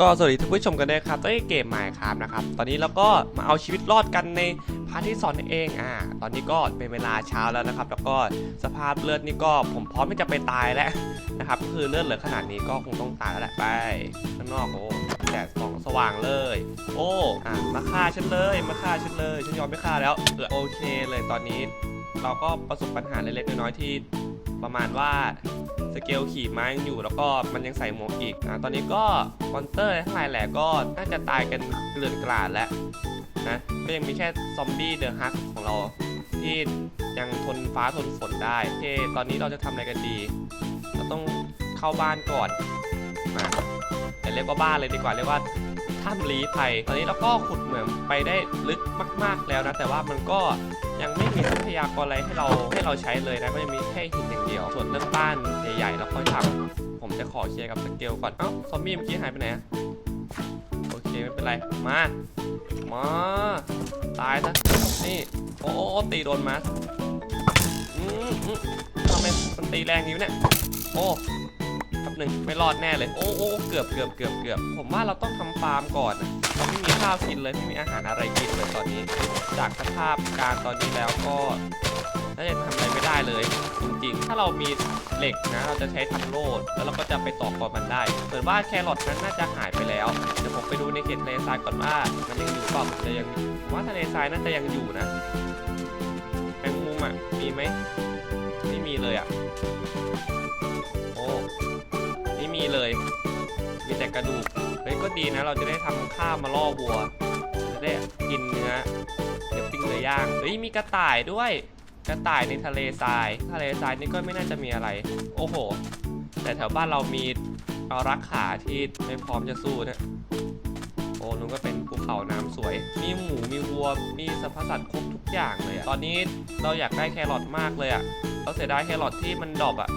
ก็สวัสดีท่านผู้ชมกันด้วยครับต้นเกมใหมายครับนะครับ ตอนนี้เราก็มาเอาชีวิตรอดกันในพาร์ทที่สองนั่นเองอ่าตอนนี้ก็เป็นเวลาเช้าแล้วนะครับ แล้วก็สภาพเลือดนี่ก็ผมพร้อมที่จะไปตายแล้วนะครับ คือเลือดเหลือขนาดนี้ก็คงต้องตายแล้วแหละไปข้างนอกโอ้แดดส่องสว่างเลย โอ้อ่ามาฆ่าฉันเลยมาฆ่าฉันเลยฉันยอมไม่ฆ่าแล้วเออโอเคเลยตอนนี้ เราก็ประสบปัญหาเล็กๆน้อยๆที่ประมาณว่า สเกลขี่ม้ายังอยู่แล้วก็มันยังใส่หมวกอีกอ่าตอนนี้ก็มอนเตอร์ทั้งหลายแหละก็น่าจะตายกันเกลื่อนกลาดแล้วนะก็ยังมีแค่ซอมบี้เดอะฮักของเราที่ยังทนฟ้าทนฝนได้โอเคตอนนี้เราจะทำอะไรกันดี เราต้องเข้าบ้านก่อนมาแต่เรียกว่าบ้านเลยดีกว่าเรียกว่า ถ้ำลี้ภัยตอนนี้เราก็ขุดเหมืองไปได้ลึกมาก ๆแล้วนะแต่ว่ามันก็ยังไม่มีทรัพยากรอะไรให้เราให้เราใช้เลยนะก็ยังมีแค่หินอย่างเดียว ส่วนเรื่องบ้านใหญ่ๆเราค่อยทำผมจะขอเคลียร์กับสเกลก่อนเอ้าซอมบี้เมื่อกี้หายไปไหนโอเคไม่เป็นไรมามาตายซะนี่โอ้โอ้ตีโดนมาทำไมมันตีแรงนิ้วเนี่ยโอ้ หนึ่งไม่รอดแน่เลยโอ้โอ้เกือบเกือบเกือบเกือบผมว่าเราต้องทำฟาร์มก่อนเราไม่มีข้าวกินเลยไม่มีอาหารอะไรกินเลยตอนนี้ จากสภาพการตอนนี้แล้วก็น่าจะทำอะไรไม่ได้เลย จริงๆ ถ้าเรามีเหล็กนะ เราจะใช้ทำโลดแล้วเราก็จะไปต่อกรมันได้เหมือนว่าแครอทนั้นน่าจะหายไปแล้วเดี๋ยวผมไปดูในเขตทะเลทรายก่อนว่ามันยังอยู่เปล่าจะยังผมว่าทะเลทรายน่าจะยังอยู่นะแมงมุมอะมีไหมไม่มีเลยอะ ม่มีเลยมีแต่กระดูก เฮ้ยก็ดีนะ เราจะได้ทำข้าวมาล่อวัว จะได้กินเนื้อเดี๋ยวปิ้งเนื้อย่างเฮ้ยมีกระต่ายด้วย กระต่ายในทะเลทราย ทะเลทรายนี่ก็ไม่น่าจะมีอะไร โอ้โห แต่แถวบ้านเรามีเอารักขาที่ไม่พร้อมจะสู้เนะโอ้นู้นก็เป็นภูเขาน้ำสวย มีหมูมีวัว มีสรรพสัตว์ครบทุกอย่างเลยอะตอนนี้เราอยากได้แครอทมากเลยอะเราเสียดายแครอทที่มันดอปอะ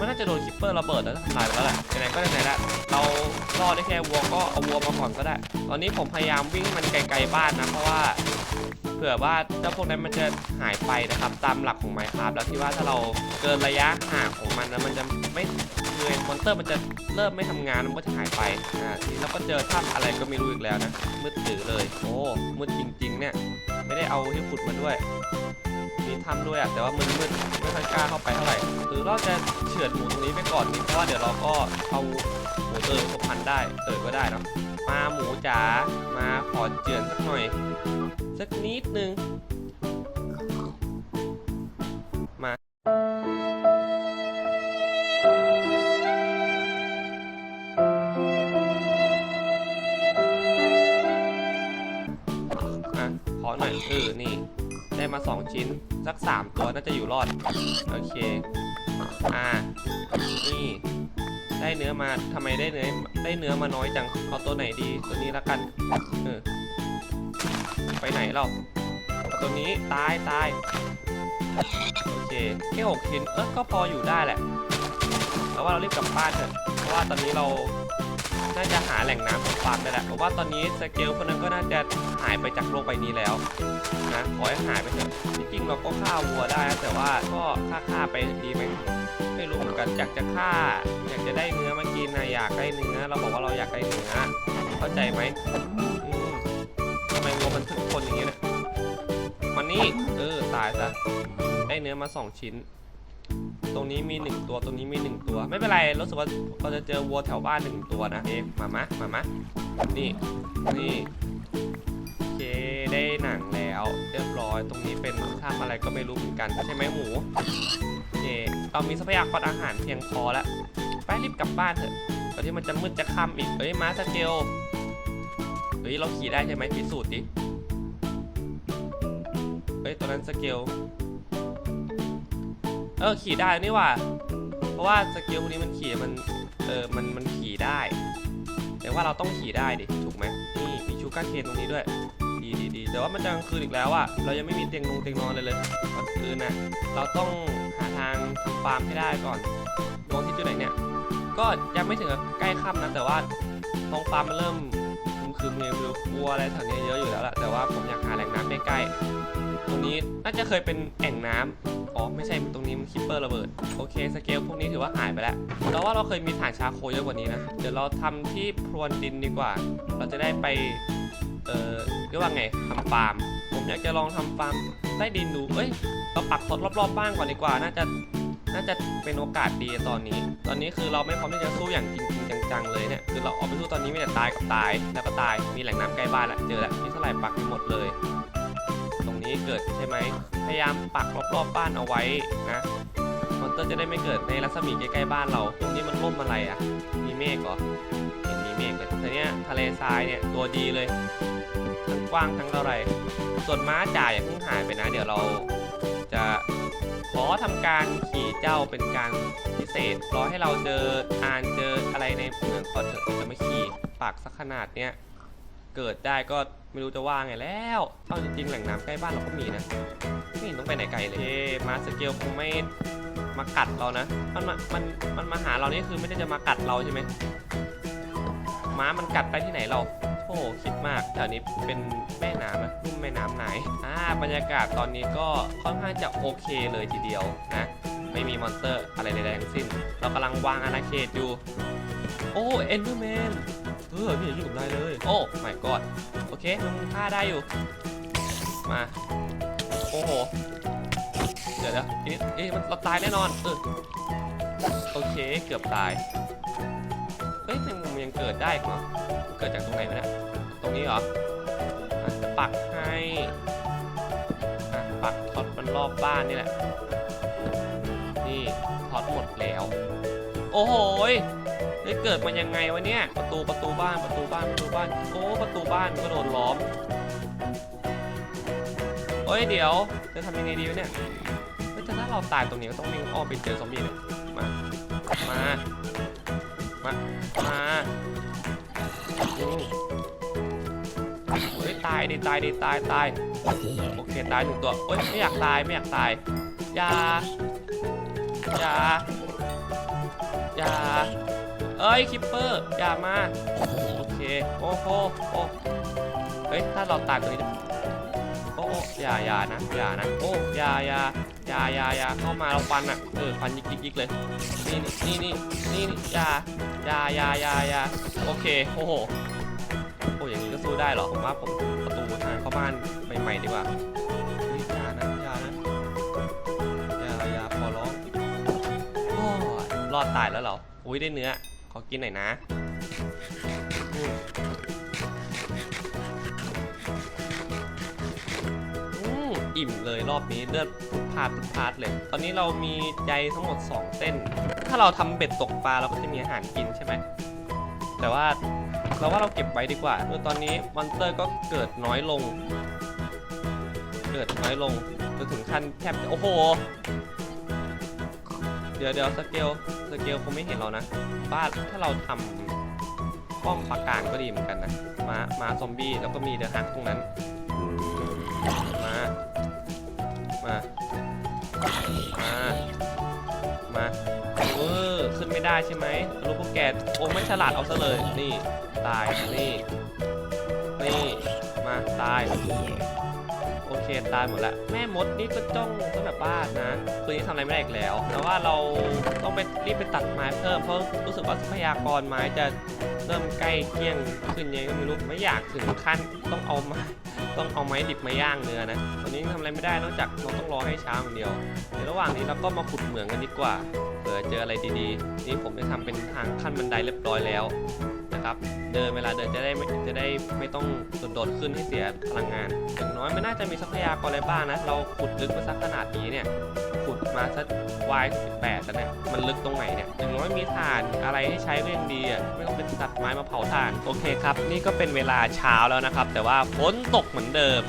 มันน่าจะโดนคิปเปอร์ระเบิดแล้วทำลายไปแล้วแหละไหนๆก็ไหนๆละเรารอดได้แค่วัวก็เอาวัวมาก่อนก็ได้ ตอนนี้ผมพยายามวิ่งมันไกลๆบ้านนะเพราะว่าเผื่อว่าเจ้าพวกนั้นมันจะหายไปนะครับตามหลักของไมค์ครับแล้วที่ว่าถ้าเราเกินระยะห่างของมันนะมันจะไม่คือมอนเตอร์มันจะเริ่มไม่ทำงานมันก็จะหายไปอ่าทีนี้เราก็เจอถ้ำอะไรก็ไม่รู้อีกแล้วนะมืดตื่อเลย โอ้มืดจริงๆเนี่ยไม่ได้เอาที่ขุดมาด้วย มีถ้ำด้วยอะแต่ว่ามันมืดไม่ค่อยกล้าเข้าไปเท่าไหร่หรือเราจะเฉือดหมูตรงนี้ไปก่อนนี่เพราะว่าเดี๋ยวเราก็เอาหมูเตยผพันได้เตยก็ได้เนอะมาหมูจ๋ามาขอเจือนสักหน่อย สักนิดนึงมาอะขอหน่อยเออนี่ ได้มา 2 ชิ้น สัก 3 ตัวน่าจะอยู่รอด โอเค อ่า นี่ ได้เนื้อมาทำไมได้เนื้อ ได้เนื้อมาน้อยจัง เอาตัวไหนดี ตัวนี้ละกัน เออ ไปไหนเราเอาตัวนี้ ตายตาย โอเค แค่หกชิ้น เออก็พออยู่ได้แหละ แต่ว่าเรารีบกลับบ้านเถอะ เพราะว่าตอนนี้เราน่าจะหาแหล่งน้ำของฟาร์มได้แหละเพราะว่าตอนนี้สเกลคนนั้นก็น่าจะหายไปจากโลกใบนี้แล้ว นะขอให้หายไปเถอะจริงๆเราก็ฆ่าวัวได้นะแต่ว่าก็ฆ่าฆ่าไปดีไหมไม่รู้เหมือนกันอยากจะฆ่า อยากจะได้เนื้อมากินนะอยากได้เนื้อเราบอกว่าเราอยากได้เนื้อเข้าใจไหมทำไมวัวมันถึกคนอย่างนี้นี่ยมันนี่เออตายซะได้เนื้อมาสองชิ้นตรงนี้มีหนึ่งตัว ตรงนี้มีหนึ่งตัว ไม่เป็นไร รู้สึกว่าเราจะเจอวัวแถวบ้านหนึ่งตัวนะเอ๊ะมามะมามะนี่ นี่ ได้หนังแล้วเรียบร้อยตรงนี้เป็นทำอะไรก็ไม่รู้เหมือนกันใช่ไหมหมูโอเคเรามีทรัพยากรอาหารเพียงพอแล้วไปรีบกลับบ้านเถอะตอนที่มันจะมืดจะค่ำอีกเอ้ยม้าสเกลเฮ้ยเราขี่ได้ใช่ไหมพิสูจน์ดิเฮ้ยตัวนั้นสเกลเออขี่ได้นี่ว่า เพราะว่าสเกลพวกนี้มันขี่มันเออมันมันขี่ได้ แต่ว่าเราต้องขี่ได้ดิถูกไหมนี่มีชูการ์เคนตรงนี้ด้วย ดีดีดีแต่ว่ามันจะกลางคืนอีกแล้วอะเรายังไม่มีเตียงนงเตียงนอนเลยเลยกลางคืนน่ะเราต้องหาทางทำฟาร์มให้ได้ก่อนดวงที่จุดไหนเนี่ย ก็ยังไม่ถึงกับใกล้ค่ำนะแต่ว่าท้องฟ้ามันเริ่มครึมๆเลยคือวัวอะไรแถวนี้เยอะอยู่แล้วล่ะแต่ว่าผมอยากหาแหล่งน้ำใกล้ๆตรงนี้น่าจะเคยเป็นแอ่งน้ำอ๋ออ๋อไม่ใช่ตรงนี้มันคิปเปอร์ระเบิดโอเคสเกลพวกนี้ถือว่าหายไปแล้วเราว่าเราเคยมีฐานชาโคเยอะกว่านี้นะเดี๋ยวเราทำที่พรวนดินดีกว่า เราจะได้ไป เออเรียกว่าไงทำฟาร์ม ผมอยากจะลองทำฟาร์มใต้ดินดู เอ้ย เราปักทดรอบๆบ้านก่อนดีกว่า น่าจะ น่าจะเป็นโอกาสดีตอนนี้ ตอนนี้คือเราไม่พร้อมที่จะสู้อย่างจริงจังๆเลยเนี่ย คือเราออกไปสู้ตอนนี้ไม่แต่ตายกับตาย แล้วก็ตาย มีแหล่งน้ำใกล้บ้านละเจอแล้วมีเท่าไหร่ปักไปหมดเลย ตรงนี้เกิดใช่ไหม พยายามปักรอบๆบ้านเอาไว้นะมอนเตอร์จะได้ไม่เกิดในรัศมีใกล้ๆบ้านเรา ตรงนี้มันร่มอะไรอะ มีเมฆเหรอเห็นมีเมฆเลยแต่เนี้ยทะเลทรายเนี่ยตัวดีเลย กว้างทั้งอะไร ส่วนม้าจ่ายอย่าเพิ่งหายไปนะ เดี๋ยวเราจะขอทำการขี่เจ้าเป็นการพิเศษรอให้เราเจออ่านเจออะไรในเมืองก่อนเถอะจะมาขี่ปากสักขนาดเนี้ยเกิดได้ก็ไม่รู้จะว่าไงแล้วเอาจริงๆแหล่งน้ำใกล้บ้านเราก็มีนะไม่เห็นต้องไปไหนไกลเลยเอ้มาสเกลคงไม่มากัดเรานะ มันมามันมันมาหาเรานี่คือไม่ได้จะมากัดเราใช่ไหมม้ามันกัดไปที่ไหนเรา หคิดมากแถวนี้เป็นแม่น้ำนะรุ่มแม่น้ำไหนอ่าบรรยากาศตอนนี้ก็ค่อนข้างจะโอเคเลยทีเดียวนะไม่มีมอนสเตอร์อะไรใดๆทั้งสิ้น เรากำลังวางอาณาเขตอยู่ โอ้เอ็นเดอร์แมนเออไม่เห็นอยู่กับนายเลย โอ้ไม่กอดโอเคมันฆ่าได้อยู่ มา โอ้โห เดี๋ยวเดี๋ยวทีนี้เอ๊ะมันเราตายแน่นอนเออโอเค เกือบตาย เฮ้ยแมงมุมยังเกิดได้อีกเหรอเกิดจากตรงไหนวะเนี่ยตรงนี้เหรอจะปักให้ปักท็อตมันรอบบ้านนี่แหละ นี่ท็อตหมดแล้ว โอ้โหยเฮ้ยเกิดมายังไงวะเนี่ย ประตูประตูบ้านประตูบ้านประตูบ้าน โอ้ประตูบ้านก็โดนล้อมเฮ้ยเดี๋ยวจะทำยังไงดีวะเนี่ยถ้าเราตายตรงนี้ก็ต้องวิ่งอ้อมไปเจอซอมบี้เลยมา มา ดิตายดิตายตายโอเคตายหนึ่งตัวเอ้ยไม่อยากตายไม่อยากตายอย่าอย่าอย่าเอ้ยคิปเปอร์อย่ามาโอเคโอ้โหโอ้เฮ้ยถ้าเราตายตรงนี้โอ้อย่าอย่านะอย่านะโอ้อย่าอย่าอย่าอย่าอย่าเข้ามาเราฟันอะเออฟันยิกยิกยิกเลยนี่นี่นี่นี่นี่อย่าอย่าอย่าอย่าอย่าโอเคโอ้โห ได้เหรอผมว่าผมประตูทางเข้าบ้านใหม่ๆดีกว่าเฮ้ยอย่านะอย่านะอย่าอย่าขอร้องโอ้ยรอดตายแล้วเหรออุ้ยได้เนื้อ ขอกินหน่อยนะอืมอืมอิ่มเลยรอบนี้เลือดพลุดพลาดพลุดพลาดเลย ตอนนี้เรามีใจทั้งหมด 2 เส้น ถ้าเราทำเบ็ดตกปลาเราก็จะมีอาหารกินใช่ไหม แต่ว่า เราว่าเราเก็บไว้ดีกว่าตอนนี้มอนสเตอร์ก็เกิดน้อยลง เกิดน้อยลงจนถึงขั้นแทบจะโอ้โห เดี๋ยวเดี๋ยวสเกลสเกลคงไม่เห็นเรานะบ้านถ้าเราทำป้อมปราการก็ดีเหมือนกันนะมามาซอมบี้แล้วก็มีเดอะฮักตรงนั้น มา มา มา มาเออขึ้นไม่ได้ใช่ไหมรู้พวกแก อ้ไม่ฉลาดเอาซะเลย นี่ ตาย นี่ นี่ มา ตาย โอเคตายหมดแล้วแม่มดนี่ก็จ้องก็แบบบ้านนะคืนนี้ทำอะไรไม่ได้อีกแล้วแต่ว่าเราต้องไปรีบไปตัดไม้เพิ่มเพราะรู้สึกว่าทรัพยากรไม้จะเริ่มใกล้เที่ยงขึ้นยังไงก็ไม่รู้ไม่อยากถึงขั้นต้องเอาไม้ต้องเอาไม้ดิบมาย่างเนื้อนะตอนนี้ทำอะไรไม่ได้นอกจากเราต้องรอให้เช้าอย่างเดียวเดี๋ยวระหว่างนี้เราก็มาขุดเหมืองกันดีกว่าเผื่อเจออะไรดีๆ นี่ผมได้ทำเป็นทางขั้นบันไดเรียบร้อยแล้ว นะครับ เดินเวลาเดินจะได้ไม่จะได้ไม่ต้องโดดขึ้นให้เสียพลังงาน อย่างน้อยมันน่าจะมีทรัพยากรอะไรบ้างนะ เราขุดลึกมาสักขนาดนี้เนี่ย ขุดมาสักวาย18แปดแล้วเนี่ย มันลึกตรงไหนเนี่ย อย่างน้อยมีถ่านอะไรให้ใช้ก็ยังดีอะ ไม่ต้องเป็นตัดไม้มาเผาถ่าน โอเคครับ นี่ก็เป็นเวลาเช้าแล้วนะครับ แต่ว่าฝนตกเหมือนเดิม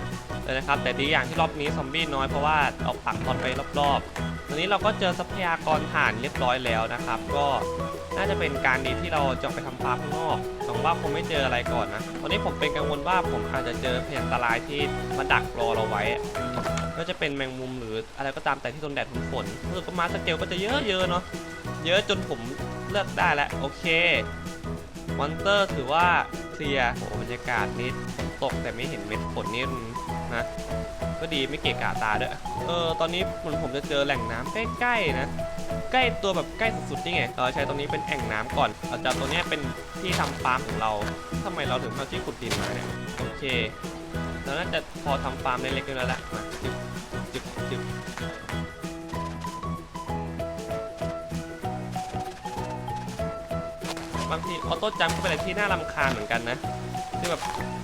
เลยนะครับ แต่ดีอย่างที่รอบนี้ซอมบี้น้อยเพราะว่าเอาปักตอนไปรอบๆ อนนี้เราก็เจอทรัพยากรถ่านเรียบร้อยแล้วนะครับ ก็น่าจะเป็นการดีที่เราจะไปทำฟาร์มข้างนอกหวังว่าคงไม่เจออะไรก่อนนะตอนนี้ผมเป็นกังวลว่าผมอาจจะเจอพยันตรายที่มาดักรอเราไว้ก็จะเป็นแมงมุมหรืออะไรก็ตามแต่ที่โดนแดดโดนฝนรู้สึกว่ามาสเกลก็จะเยอะๆเนาะเยอะจนผมเลือกได้แล้วโอเคมอนเตอร์ถือว่าเคลียร์โอ้บรรยากาศนี้ตกแต่ไม่เห็นเม็ดฝนนี่นะ ก็ดีไม่เกะกะตาด้วยเออตอนนี้เหมือนผมจะเจอแหล่งน้ำใกล้ๆนะใกล้ตัวแบบใกล้สุดๆนี่ไงเราใช้ตรงนี้เป็นแอ่งน้ำก่อนเราจะเอาตัวนี้เป็นที่ทำฟาร์มของเราทำไมเราถึงเอาที่ขุดดินมาเนี่ยโอเคเราน่าจะพอทำฟาร์มเล็กๆแล้วแหละมาจึ๊บจึ๊บจึ๊บบางทีออโต้จัมก็เป็นอะไรที่น่ารำคาญเหมือนกันนะที่แบบ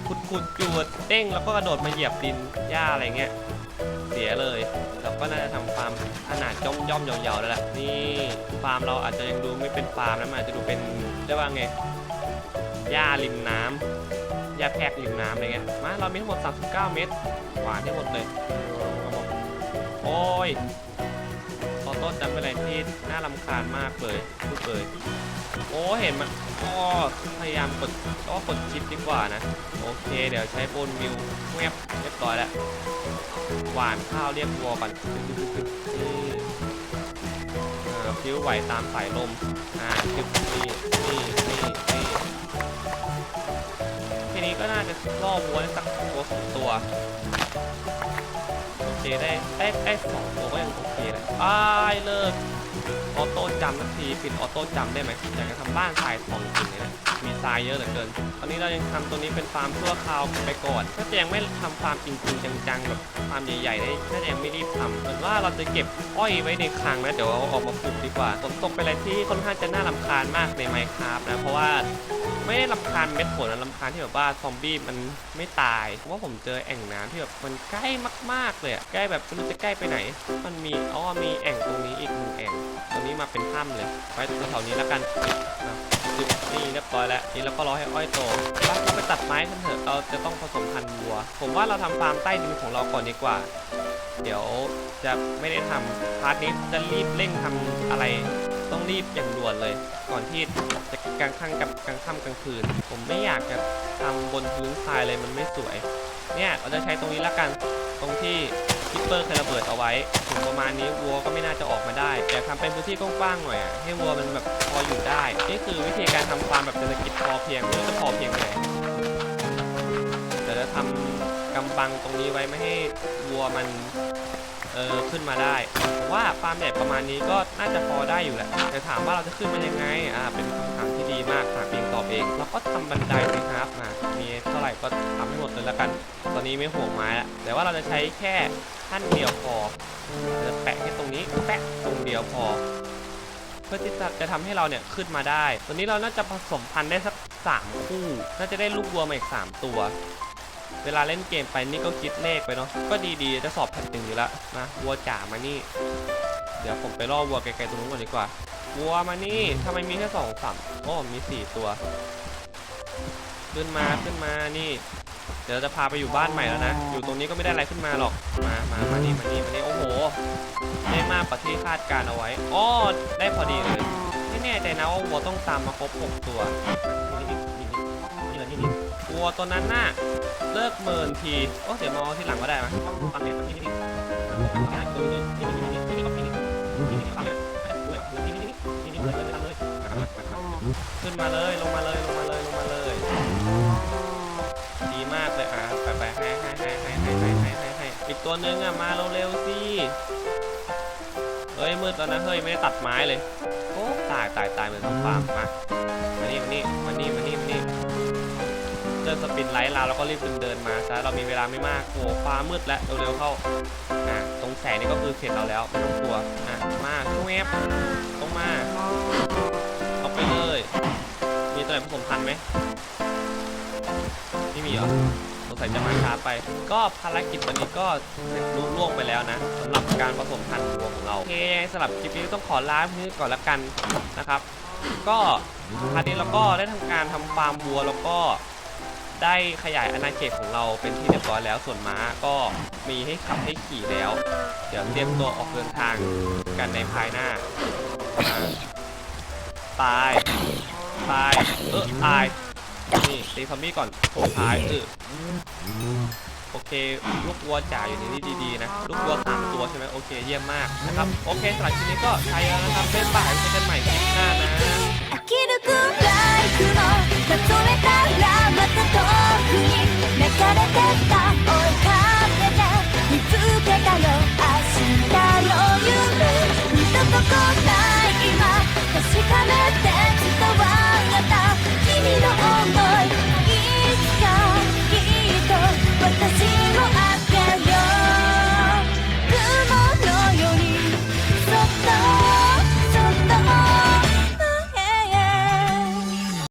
ขุดขุดจูดเด้งแล้วก็กระโดดมาเหยียบดินหญ้าอะไรเงี้ยเสียเลยเราก็น่าจะทำฟาร์มขนาดย่อมย่อมยาวๆแล้วแหละนี่ฟาร์มเราอาจจะยังดูไม่เป็นฟาร์มนะมันอาจจะดูเป็นเรียกว่าไงหญ้าริมน้ำหญ้าแพรกริมน้ำอะไรเงี้ยมาเรามีทั้งหมด 39 เมตรหวานให้หมดเลยโอ้ยออโต้จำเป็นอะไรที่น่ารำคาญมากเลยพูดเลย โอ้เห็นมันก็พยายามกดก็กดชิปดีกว่านะ โอเค เดี๋ยวใช้โบนมิวแวบเรียบร้อยแล้วหวานข้าวเรียกวัวก่อนนี่อ่าพิ้วไหวตามสายลมอ่าจึ๊บนี่นี่นี่นี่ทีนี้ก็น่าจะล่อวัวได้สักตัวสองตัวโอเคได้ได้ได้สองตัวก็ยังโอเคเลยอ้ายเลิก ออโต้จำนาทีปิดออโต้จำได้ไหมอยากจะทำบ้านทรายทองจริงเลยนะมีทรายเยอะเหลือเกิน ตอนนี้เรายังทำตัวนี้เป็นฟาร์มชั่วคราวไปก่อน ถ้าจะยังไม่ทำฟาร์มจริงๆจังๆแบบฟาร์มใหญ่ๆได้น่าจะยังไม่รีบทำเหมือนว่าเราจะเก็บอ้อยไว้ในคลังนะเดี๋ยวเอาออกมาปลูกดีกว่าฝนตกเป็นอะไรที่ค่อนข้างจะน่ารำคาญมากในไมค์ครับนะเพราะว่าไม่ได้รำคาญเม็ดฝนนะรำคาญที่แบบว่าซอมบี้มันไม่ตายเพราะว่าผมเจอแอ่งน้ำที่แบบมันใกล้มากๆเลยใกล้แบบไม่รู้จะใกล้ไปไหน มันมีอ๋อมีแอ่งตรงนี้อีกหนึ่งแอ่ง รงนี้มาเป็นถ้ำเลยไว้แถวนี้แล้วกันนี่เรียบร้อยแล้วนี่เราก็รอให้อ้อยโตไปเราไปตัดไม้กันเถอะเราจะต้องผสมพันธุ์วัว ผมว่าเราทำฟาร์มใต้ดินของเราก่อนดีกว่า เดี๋ยวจะไม่ได้ทำพาร์ทนี้จะรีบเร่งทำอะไรต้องรีบอย่างด่วนเลย ก่อนที่จะกลางค่ำกับกลางค่ำกลางคืน ผมไม่อยากจะทำบนพื้นทรายเลยมันไม่สวย เนี่ยเราจะใช้ตรงนี้ละกัน ตรงที่ คิปเปอร์เคยระเบิดเอาไว้ถึงประมาณนี้วัวก็ไม่น่าจะออกมาได้ แต่ทำเป็นพื้นที่กว้างๆหน่อยอะให้วัวมันแบบพออยู่ได้ นี่คือวิธีการทำฟาร์มแบบเศรษฐกิจพอเพียงไม่รู้จะพอเพียงไงเดี๋ยวจะทำกำบังตรงนี้ไว้ไม่ให้วัวมันเออขึ้นมาได้ว่าฟาร์มใหญ่ประมาณนี้ก็น่าจะพอได้อยู่แหละแต่ถามว่าเราจะขึ้นมายังไงอ่าเป็นคำถามที่ มากถามเองตอบเองเราก็ทำบันไดสิครับมามีเท่าไหร่ก็ทำให้หมดเลยละกัน ตอนนี้ไม่ห่วงไม้ละแต่ว่าเราจะใช้แค่ขั้นเดียวพอจะแปะแค่ตรงนี้แปะตรงเดียวพอ เพื่อที่จะจะทำให้เราเนี่ยขึ้นมาได้ ตอนนี้เราน่าจะผสมพันธุ์ได้สักสามคู่ น่าจะได้ลูกวัวมาอีกสามตัวเวลาเล่นเกมไปนี่ก็คิดเลขไปเนาะ ก็ดีๆ จะสอบแพทหนึ่งอยู่แล้วนะวัวจ๋ามานี่ เดี๋ยวผมไปล่อวัวไกลๆตรงนู้นก่อนดีกว่า วัวมานี่ทำไมมีแค่สองสามโอ้มีสี่ตัว ขึ้นมาขึ้นมานี่ เดี๋ยวจะพาไปอยู่บ้านใหม่แล้วนะ อยู่ตรงนี้ก็ไม่ได้อะไรขึ้นมาหรอก มามามานี่มานี่มานี่โอ้โห ได้มากกว่าที่คาดการเอาไว้อ๋อได้พอดีเลยไม่แน่ใจนะว่าวัวต้องตามมาครบหกตัวนี่นี่นี่นี่นี่วัวตัวนั้นน่ะเลิกเมินทีโอ้เดี๋ยวมองที่หลังก็ได้ไหมความเห็นที่นี่นนี้นี่ ขึ้นมาเลยลงมาเลยลงมาเลยลงมาเลย ดีมากเลยอะไปไปให้ให้ให้ให้ให้ให้ให้ให้ให้อีกตัวนึงอะมาเร็วๆสิเฮ้ยมืดแล้วนะเฮ้ยไม่ได้ตัดไม้เลยโอ้ตายตายตายเหมือนต้องฟาร์มมามานี่มานี่มานี่มานี่มานี่เดินสปินไลท์ลาแล้วก็รีบเดินเดินมาซะเรามีเวลาไม่มากโอ้ฟ้ามืดแล้วเร็วๆเข้าอะตรงแสงนี่ก็คือเสร็จเราแล้วไม่ต้องกลัวอะมาแวบตรงมา ตัวไหนผสมพันธุ์ไหมไม่มีเหรอสงสัยจะมาช้าไป ก็ภารกิจวันนี้ก็เสร็จรุ่ล่วงไปแล้วนะสำหรับการผสมพันธุ์วัวของเราโอเคสำหรับคลิปนี้ต้องขอลาพื้นก่อนละกันนะครับ ก็พาร์ทนี้เราก็ได้ทำการทำฟาร์มวัวแล้วก็ได้ขยายอาณาเขตของเราเป็นที่เรียบร้อยแล้วส่วนม้าก็มีให้ขับให้ขี่แล้ว เดี๋ยวเตรียมตัวออกเดินทางกันในภายหน้าอ่าตาย ตาย เออตาย นี่ตีซอมบี้ก่อนโอ้ตายเออโอเค ลูกวัวจ่ายอยู่ในนี้ดีๆนะ ลูกวัวสามตัวใช่ไหมโอเค เยี่ยมมากนะครับ โอเคสำหรับคลิปนี้ก็ใช้แล้วนะครับเป็นบ่ายเจอกันใหม่คลิปหน้านะ確かめて